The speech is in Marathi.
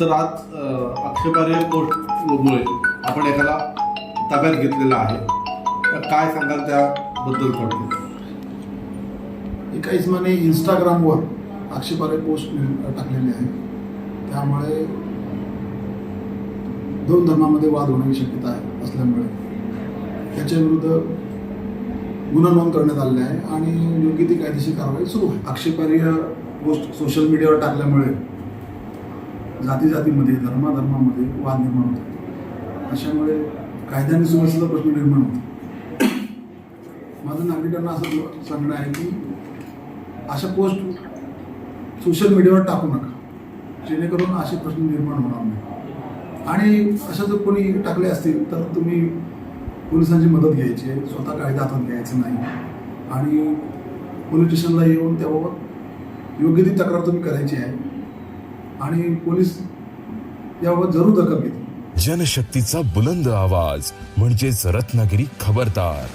सर आज आक्षेपार्ह पोस्टमुळे आपण एखादा ताब्यात घेतलेला आहे. तर काय सांगाल त्याबद्दल थोडक्यात? एका इस्माने इंस्टाग्रामवर आक्षेपार्ह पोस्ट टाकलेली आहे. त्यामुळे दोन धर्मामध्ये वाद होण्याची शक्यता आहे असल्यामुळे. त्याच्या विरुद्ध गुन्हा नोंद करण्यात आलेला आहे आणि योग्य ती कायदेशीर कारवाई सुरू आहे. आक्षेपार्ह पोस्ट सोशल मीडियावर टाकल्यामुळे जाती जातीमध्ये धर्माधर्मामध्ये वाद निर्माण होतात अशामुळे कायद्याने आणि सुव्यवस्थेचा प्रश्न निर्माण होतो. माझं नागरिकांना असं सांगणं आहे की अशा पोस्ट सोशल मीडियावर टाकू नका. जेणेकरून असे प्रश्न निर्माण होणार नाही आणि अशा जर कोणी टाकले असतील तर तुम्ही पोलिसांची मदत घ्यायची आहे. स्वतः कायदा हातात घ्यायचं नाही. आणि पोलीस स्टेशनला येऊन त्याबाबत योग्य ती तक्रार तुम्ही करायची आहे. आणि पोलीस याबाबत जरूर दखल घेतील. जनशक्तीचा बुलंद आवाज म्हणजेच रत्नागिरी खबरदार.